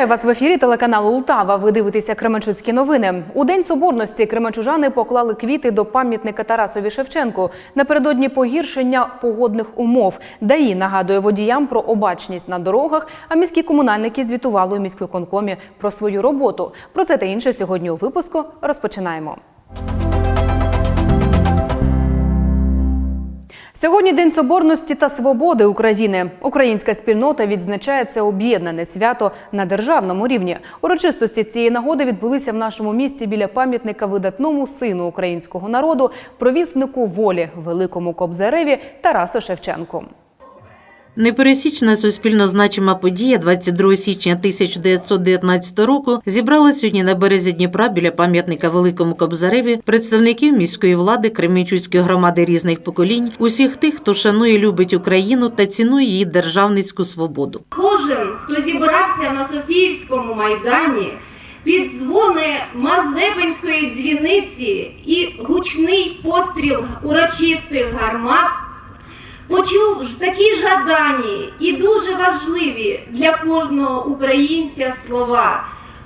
Вітаю вас в ефірі телеканалу Ултава. Ви дивитеся Кременчуцькі новини. У день соборності кременчужани поклали квіти до пам'ятника Тарасові Шевченку напередодні погіршення погодних умов. ДАІ нагадує водіям про обачність на дорогах. А міські комунальники звітували у міськвиконкомі про свою роботу. Про це та інше сьогодні у випуску розпочинаємо. Сьогодні День Соборності та Свободи України. Українська спільнота відзначає це об'єднане свято на державному рівні. Урочистості цієї нагоди відбулися в нашому місті біля пам'ятника видатному сину українського народу, провіснику волі, великому кобзареві Тарасу Шевченку. Непересічна суспільно значима подія 22 січня 1919 року зібрала сьогодні на березі Дніпра біля пам'ятника Великому Кобзареві представників міської влади Кременчуцької громади різних поколінь, усіх тих, хто шанує, любить Україну та цінує її державницьку свободу. Кожен, хто зібрався на Софіївському майдані під дзвони Мазепинської дзвіниці і гучний постріл урочистих гармат, почув такі жадані і дуже важливі для кожного українця слова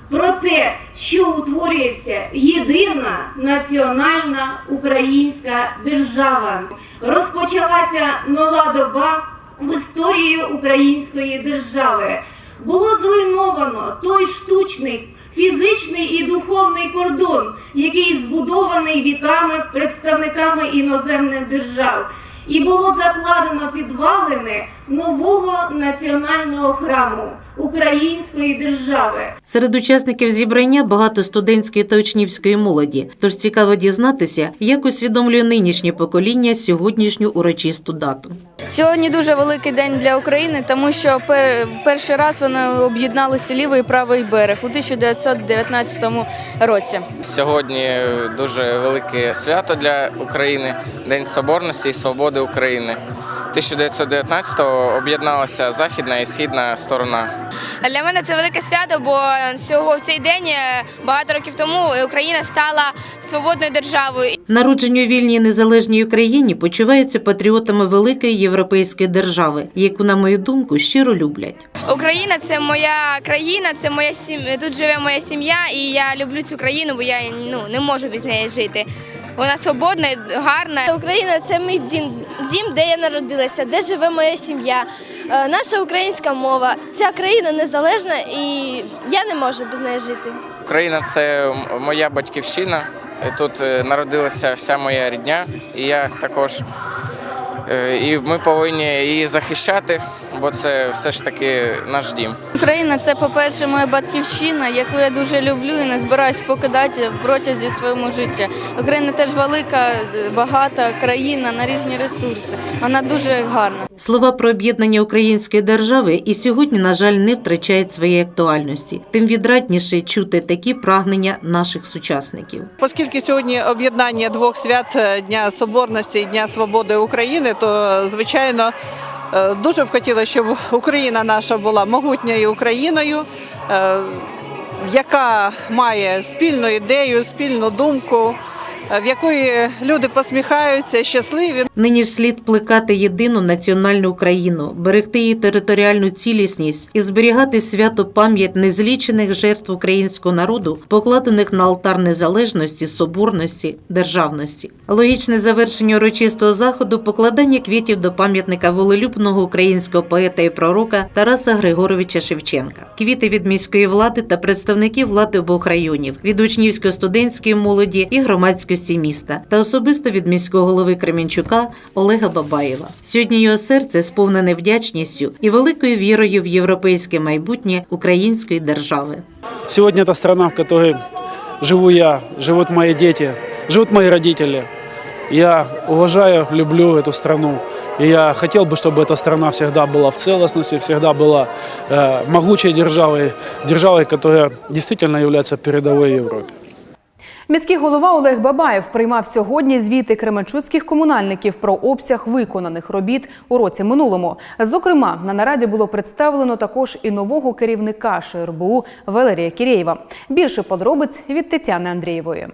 про те, що утворюється єдина національна українська держава. Розпочалася нова доба в історії української держави. Було зруйновано той штучний фізичний і духовний кордон, який збудований віками представниками іноземних держав, і було закладено підвалини нового національного храму української держави. Серед учасників зібрання багато студентської та учнівської молоді. Тож цікаво дізнатися, як усвідомлює нинішнє покоління сьогоднішню урочисту дату. Сьогодні дуже великий день для України, тому що пер- перший раз вони об'єдналися лівий і правий берег у 1919 році. Сьогодні дуже велике свято для України День Соборності і Свободи України. 1919-го об'єдналася західна і східна сторона. Для мене це велике свято, бо всього в цей день е, багато років тому Україна стала свободною державою. Народжені у вільній незалежній Україні почуваються патріотами великої європейської держави, яку, на мою думку, щиро люблять. Україна це моя країна, це моя сім'я. Тут живе моя сім'я, і я люблю цю країну, бо я ну не можу без неї жити. Вона свободна, гарна. Україна це мій дім, дім, де я народилася, де живе моя сім'я, е, наша українська мова. Ця країна незалежна і я не можу без неї жити. Україна це моя батьківщина. Тут е, народилася вся моя рідня, і я також. Е, І ми повинні її захищати, бо це все ж таки наш дім. Україна це, по-перше, моя батьківщина, яку я дуже люблю і не збираюсь покидати в протязі своєму життя. Україна теж велика, багата країна на різні ресурси. Вона дуже гарна. Слова про об'єднання української держави і сьогодні, на жаль, не втрачають своєї актуальності. Тим відрадніше чути такі прагнення наших сучасників. Оскільки сьогодні об'єднання двох свят е, Дня Соборності і Дня Свободи України, то звичайно е, дуже б хотіла, щоб Україна наша була могутньою Україною, е, яка має спільну ідею, спільну думку, в якої люди посміхаються, щасливі. Нині ж слід плекати єдину національну Україну, берегти її територіальну цілісність і зберігати свято пам'ять незлічених жертв українського народу, покладених на алтар незалежності, соборності, державності. Логічне завершення урочистого заходу покладання квітів до пам'ятника волелюбного українського поета і пророка Тараса Григоровича Шевченка. Квіти від міської влади та представників влади обох районів, від учнівсько-студентської молоді і громадськості міста, та особисто від міського голови Кремінчука Олега Бабаєва. Сьогодні його серце сповнене вдячністю і великою вірою в європейське майбутнє української держави. Сегодня это страна, в которой живу я, живут мои дети, живут мои родители. Я уважаю, люблю эту страну. И я хотел бы, чтобы эта страна всегда была в целостности, всегда была э, могучей державой, державой, которая действительно является передовой в Европе. Міський голова Олег Бабаєв приймав сьогодні звіти кременчуцьких комунальників про обсяг виконаних робіт у році минулому. Зокрема, на нараді було представлено також і нового керівника ШРБУ Валерія Кірєєва. Більше подробиць від Тетяни Андрієвої.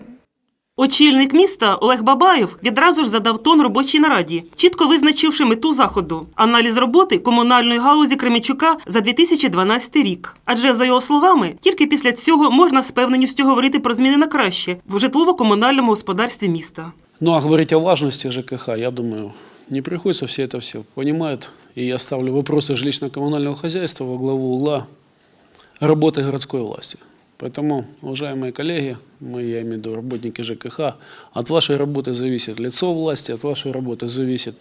Очільник міста Олег Бабаєв відразу ж задав тон робочій нараді, чітко визначивши мету заходу аналіз роботи комунальної галузі Кременчука за 2012 рік. Адже за його словами, тільки після цього можна з певненістю говорити про зміни на краще в житлово-комунальному господарстві міста. Ну а говорить о важности ЖКХ, я думаю, не приходится, все это все понимают. И я ставлю вопросы жилищно-коммунального хозяйства во главу угла работы городской власти. Поэтому, уважаемые коллеги, мы, я имею в виду работники ЖКХ, от вашей работы зависит лицо власти, от вашей работы зависит,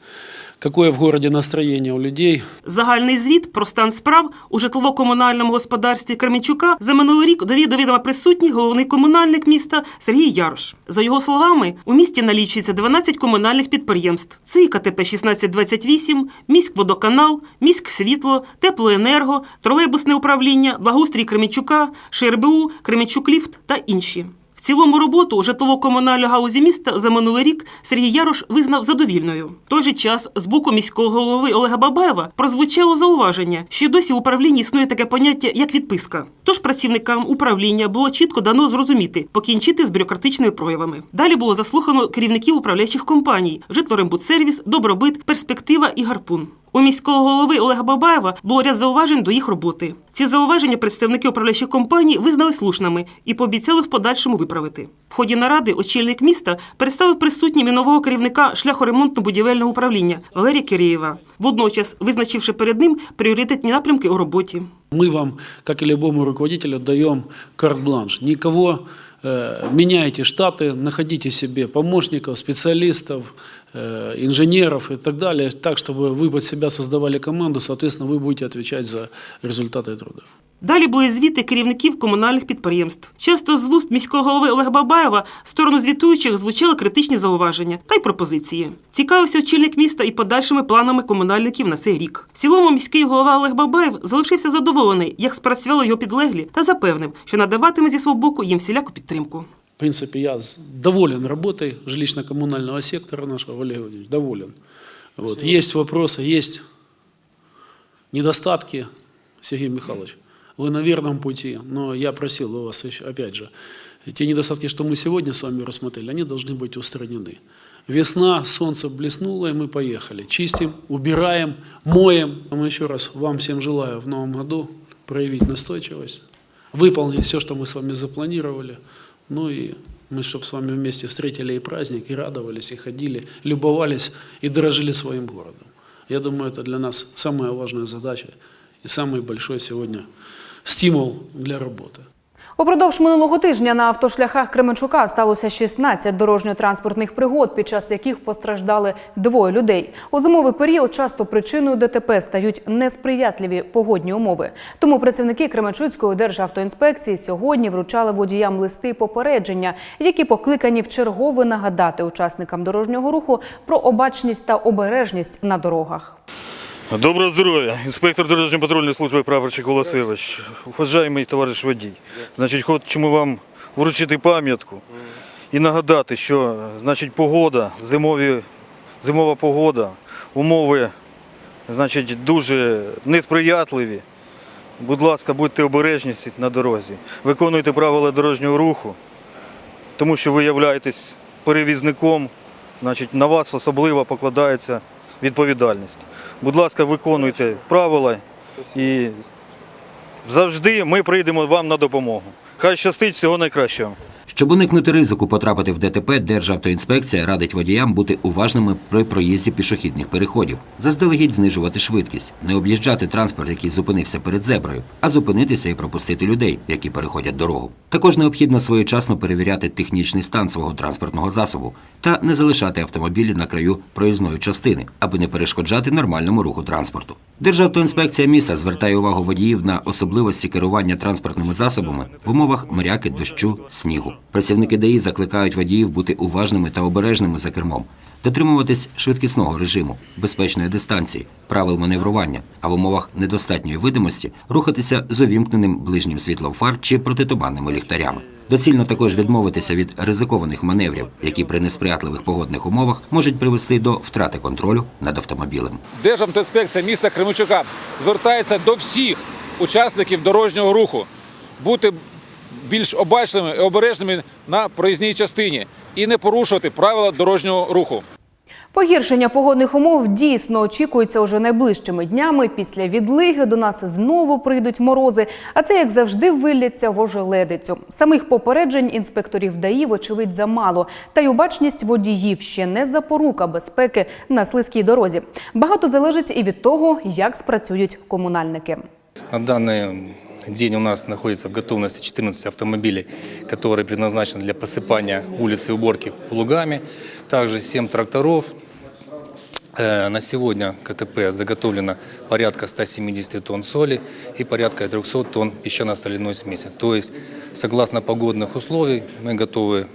какое в городе настроение у людей, Загальний звіт про стан справ у житлово-комунальному господарстві Кременчука за минулий рік довів до відома присутній головний комунальник міста Сергій Ярош. За його словами, у місті налічується 12 комунальних підприємств. Це і КТП 1628, міськводоканал, міськсвітло, теплоенерго, тролейбусне управління, благоустрій Кременчука, ШРБУ, Кременчук-Ліфт та інші. В цілому роботу житлово-комунальної галузі міста за минулий рік Сергій Ярош визнав задовільною. В той же час з боку міського голови Олега Бабаєва прозвучало зауваження, що досі в управлінні існує таке поняття як відписка. Тож працівникам управління було чітко дано зрозуміти, покінчити з бюрократичними проявами. Далі було заслухано керівників управляючих компаній: Житлорембудсервіс, Добробит, Перспектива і Гарпун. У міського голови Олега Бабаєва було ряд зауважень до їх роботи. Ці зауваження представники управляючих компаній визнали слушними і пообіцяли в подальшому виправити. В ході наради очільник міста представив присутнім і нового керівника шляхоремонтно-будівельного управління Валерія Кирєєва, водночас визначивши перед ним пріоритетні напрямки у роботі. Мы вам, как и любому руководителю, даем карт-бланш. Никого э, меняйте штаты, находите себе помощников, специалистов, э, инженеров и так далее, так, чтобы вы под себя создавали команду, соответственно, вы будете отвечать за результаты труда. Далі були звіти керівників комунальних підприємств. Часто з вуст міського голови Олега Бабаєва в сторону звітуючих звучали критичні зауваження та й пропозиції. Цікавився очільник міста і подальшими планами комунальників на цей рік. В цілому міський голова Олег Бабаєв залишився задоволений, як спрацювали його підлеглі, та запевнив, що надаватиме зі свого боку їм всіляку підтримку. В принципе, я доволен работой жилищно-коммунального сектора нашего, Валерий Владимирович, доволен. Вот. Есть вопросы, есть недостатки, Сергей Михайлович. Вы на верном пути, но я просил у вас, опять же, те недостатки, что мы сегодня с вами рассмотрели, они должны быть устранены. Весна, солнце блеснуло, и мы поехали. Чистим, убираем, моем. Мы еще раз вам всем желаю в новом году проявить настойчивость, выполнить все, что мы с вами запланировали. Ну и мы, чтобы с вами вместе встретили и праздник, и радовались, и ходили, любовались, и дорожили своим городом. Я думаю, это для нас самая важная задача и самый большой сегодня стимул для работы. Упродовж минулого тижня на автошляхах Кременчука сталося 16 дорожньо-транспортних пригод, під час яких постраждали двоє людей. У зимовий період часто причиною ДТП стають несприятливі погодні умови. Тому працівники Кременчуцької державтоінспекції сьогодні вручали водіям листи попередження, які покликані вчергове нагадати учасникам дорожнього руху про обачність та обережність на дорогах. Доброго здоров'я, інспектор дорожньої патрульної служби прапорщик Волосевич. Уважаємий товариш водій. Значить, хочемо вам вручити пам'ятку і нагадати, що значить, погода, зимові, зимова погода, умови значить, дуже несприятливі. Будь ласка, будьте обережні на дорозі, виконуйте правила дорожнього руху, тому що ви являєтесь перевізником, значить, на вас особливо покладається відповідальність. Будь ласка, виконуйте правила і завжди ми прийдемо вам на допомогу. Хай щастить всього найкращого. Щоб уникнути ризику потрапити в ДТП, Державтоінспекція радить водіям бути уважними при проїзді пішохідних переходів, заздалегідь знижувати швидкість, не об'їжджати транспорт, який зупинився перед зеброю, а зупинитися і пропустити людей, які переходять дорогу. Також необхідно своєчасно перевіряти технічний стан свого транспортного засобу та не залишати автомобілі на краю проїзної частини, аби не перешкоджати нормальному руху транспорту. Державтоінспекція міста звертає увагу водіїв на особливості керування транспортними засобами в умовах моряки, дощу, снігу. Працівники ДАІ закликають водіїв бути уважними та обережними за кермом, дотримуватись швидкісного режиму, безпечної дистанції, правил маневрування, а в умовах недостатньої видимості рухатися з увімкненим ближнім світлом фар чи протитуманними ліхтарями. Доцільно також відмовитися від ризикованих маневрів, які при несприятливих погодних умовах можуть привести до втрати контролю над автомобілем. Державтоінспекція міста Кременчука звертається до всіх учасників дорожнього руху бути більш обачними і обережними на проїзній частині і не порушувати правила дорожнього руху. Погіршення погодних умов дійсно очікується уже найближчими днями. Після відлиги до нас знову прийдуть морози, а це, як завжди, вилляться в ожеледицю. Самих попереджень інспекторів ДАІ, вочевидь, замало. Та й обачність водіїв ще не запорука безпеки на слизькій дорозі. Багато залежить і від того, як спрацюють комунальники. На данный день у нас находится в готовности 14 автомобилей, которые предназначены для посыпания улиц и уборки лугами. Также 7 тракторов. Э, На сегодня КТП заготовлено порядка 170 тонн соли и порядка 300 тонн песчано-соляной смеси. То есть, согласно погодных условий, мы готовы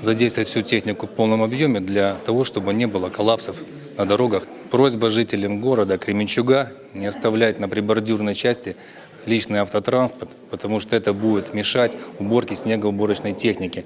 задействовать всю технику в полном объеме для того, чтобы не было коллапсов на дорогах. Просьба жителям города Кременчуга не оставлять на прибордюрной части личный автотранспорт, потому что это будет мешать уборке снегоуборочной техники.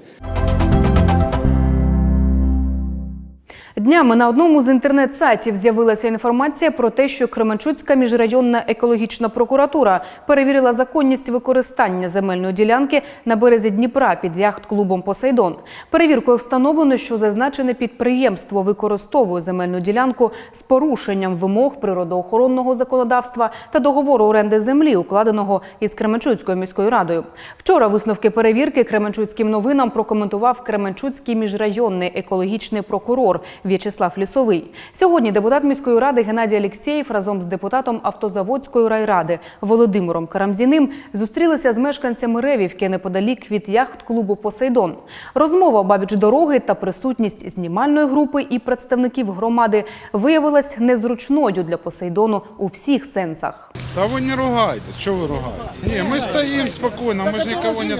Днями на одному з інтернет-сайтів з'явилася інформація про те, що Кременчуцька міжрайонна екологічна прокуратура перевірила законність використання земельної ділянки на березі Дніпра під яхт-клубом Посейдон. Перевіркою встановлено, що зазначене підприємство використовує земельну ділянку з порушенням вимог природоохоронного законодавства та договору оренди землі, укладеного із Кременчуцькою міською радою. Вчора висновки перевірки Кременчуцьким новинам прокоментував Кременчуцький міжрайонний екологічний прокурор В'ячеслав Лісовий. Сьогодні депутат міської ради Геннадій Алєксєєв разом з депутатом Автозаводської райради Володимиром Карамзіним зустрілися з мешканцями Ревівки неподалік від яхт-клубу Посейдон. Розмова обабіч дороги та присутність знімальної групи і представників громади виявилась незручною для Посейдону у всіх сенсах. Да вы не ругайтесь, что вы ругаете? Не, мы стоим спокойно, мы же никого не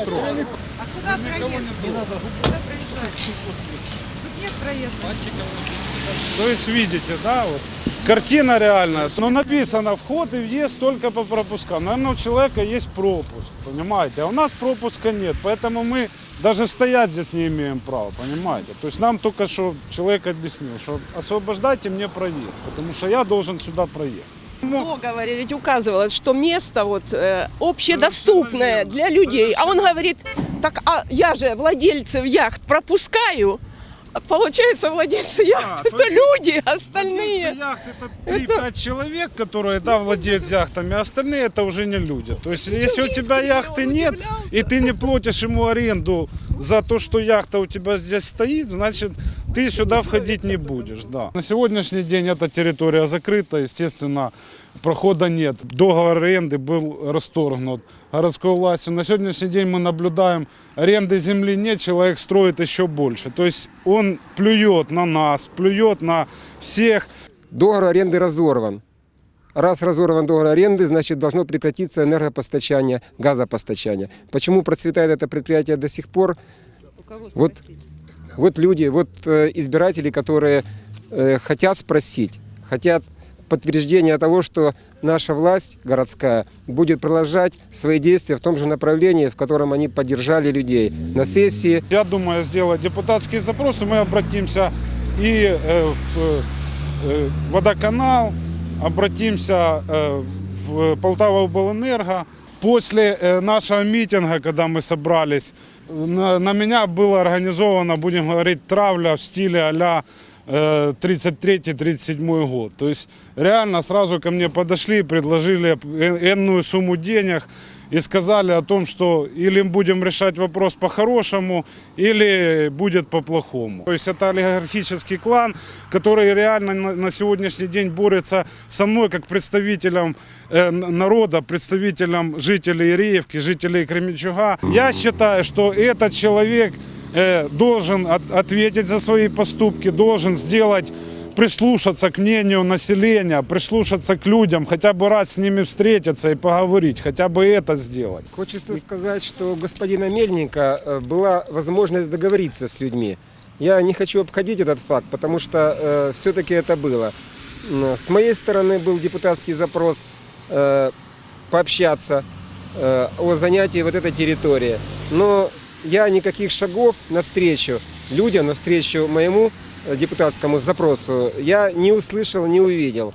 Трогаем. То есть видите, да, вот картина реальная. Но написано вход и въезд только по пропускам. Наверное, у человека есть пропуск, понимаете? А у нас пропуска нет, поэтому мы даже стоять здесь не имеем права, понимаете? То есть нам только что человек объяснил, что освобождайте мне проезд, потому что я должен сюда проехать. В договоре ведь указывалось, что место вот э, общедоступное для людей. А он говорит, так а я же владельцев яхт пропускаю. А Получается, владельцы яхт это люди, остальные. Яхт это 3-5 человек, которые, да, владеют яхтами, а остальные это уже не люди. То есть, если у тебя яхты нет, и ты не платишь ему аренду за то, что яхта у тебя здесь стоит, значит, ты сюда входить не будешь, да. На сегодняшний день эта территория закрыта, естественно, прохода нет. Договор аренды был расторгнут городской властью. На сегодняшний день мы наблюдаем, аренды земли нет, человек строит еще больше. То есть он плюет на нас, плюет на всех. Договор аренды разорван. Раз разорван договор аренды, значит должно прекратиться энергопостачание, газопостачание. Почему процветает это предприятие до сих пор? Вот, вот люди, вот э, избиратели, которые э, хотят спросить, хотят подтверждения того, что наша власть городская будет продолжать свои действия в том же направлении, в котором они поддержали людей на сессии. Я думаю сделать депутатские запросы. Мы обратимся и э, в водоканал, обратимся э, в Полтава облэнерго. После э, нашего митинга, когда мы собрались, на, на меня было организовано, будем говорить, травля в стиле а-ля э, 33-37 год. То есть реально сразу ко мне подошли, предложили э- энную сумму денег и сказали о том, что или будем решать вопрос по-хорошему, или будет по-плохому. То есть это олигархический клан, который реально на, на сегодняшний день борется со мной как представителем э, н- народа, представителем жителей Реевки, жителей Кременчуга. Я считаю, что этот человек э, должен от- ответить за свои поступки, должен сделать прислушаться к мнению населения, прислушаться к людям, хотя бы раз с ними встретиться и поговорить, хотя бы это сделать. Хочется сказать, что у господина Мельника э, была возможность договориться с людьми. Я не хочу обходить этот факт, потому что все-таки это было. С моей стороны был депутатский запрос э, пообщаться э, о занятии вот этой территории. Но я никаких шагов навстречу людям, навстречу моему э, депутатскому запросу я не услышал, не увидел.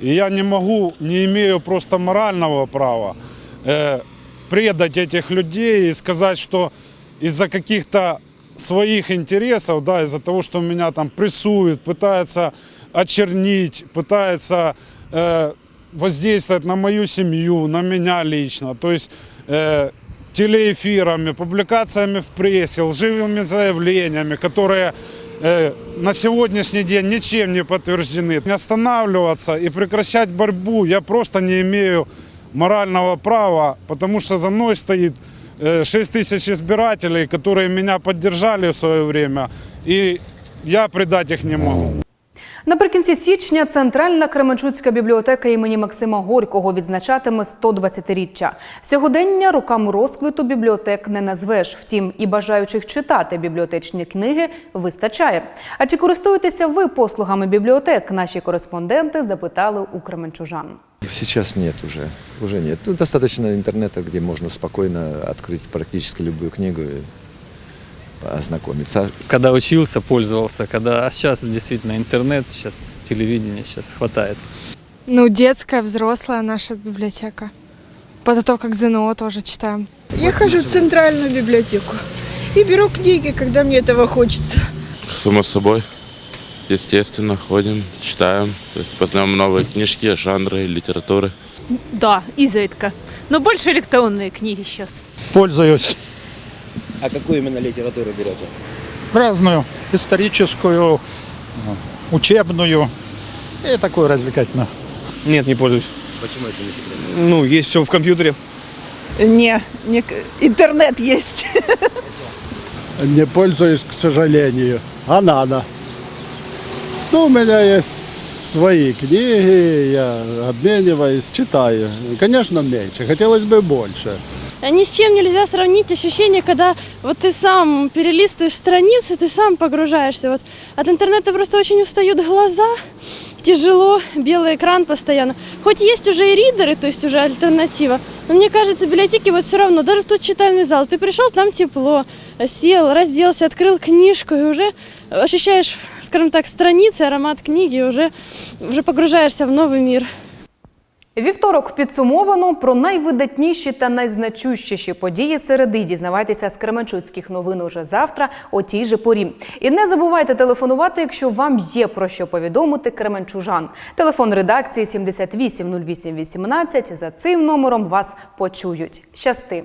И я не могу, не имею просто морального права э, предать этих людей и сказать, что из-за каких-то своих интересов, да, из-за того, что меня там прессуют, пытаются очернить, пытаются э, воздействовать на мою семью, на меня лично. То есть э, телеэфирами, публикациями в прессе, лживыми заявлениями, которые э, на сегодняшний день ничем не подтверждены. Не останавливаться и прекращать борьбу я просто не имею морального права, потому что за мной стоит э, 6 тысяч избирателей, которые меня поддержали в свое время, и я предать их не могу. Наприкінці січня Центральна Кременчуцька бібліотека імені Максима Горького відзначатиме 120-річчя. Сьогодення роками розквиту бібліотек не назвеш. Втім, і бажаючих читати бібліотечні книги вистачає. А чи користуєтеся ви послугами бібліотек? Наші кореспонденти запитали у кременчужан. Сейчас нет уже, уже нет. Ну, достаточно интернета, где можно спокойно открыть практически любую книгу ознакомиться. Когда учился, пользовался, когда а сейчас действительно интернет, сейчас телевидение, сейчас хватает. Ну, детская, взрослая наша библиотека. После того, как ЗНО тоже читаем. Я хожу в центральную библиотеку и беру книги, когда мне этого хочется. Само собой. Естественно, ходим, читаем, то есть познаем новые книжки, жанры, литературы. Да, изредка. Но больше электронные книги сейчас. Пользуюсь А какую именно литературу берете? разную, историческую, учебную и такую развлекательную. Нет, не пользуюсь. Почему, если не секрет? Ну, есть все в компьютере. Не, не, интернет есть. Не пользуюсь, к сожалению, а надо. Ну, у меня есть свои книги, я обмениваюсь, читаю. Конечно, меньше, хотелось бы больше. Ни с чем нельзя сравнить ощущение, когда вот ты сам перелистываешь страницы, ты сам погружаешься. Вот от интернета просто очень устают глаза, тяжело, белый экран постоянно. Хоть есть уже и ридеры, то есть уже альтернатива, но мне кажется, библиотеки вот все равно, даже тот читальный зал, ты пришел, там тепло, сел, разделся, открыл книжку и уже ощущаешь, скажем так, страницы, аромат книги, и уже, уже погружаешься в новый мир. Вівторок підсумовано про найвидатніші та найзначущіші події середи. Дізнавайтеся з Кременчуцьких новин уже завтра о тій же порі. І не забувайте телефонувати, якщо вам є про що повідомити Кременчужан. Телефон редакції 78 08 18. За цим номером вас почують. Щасти!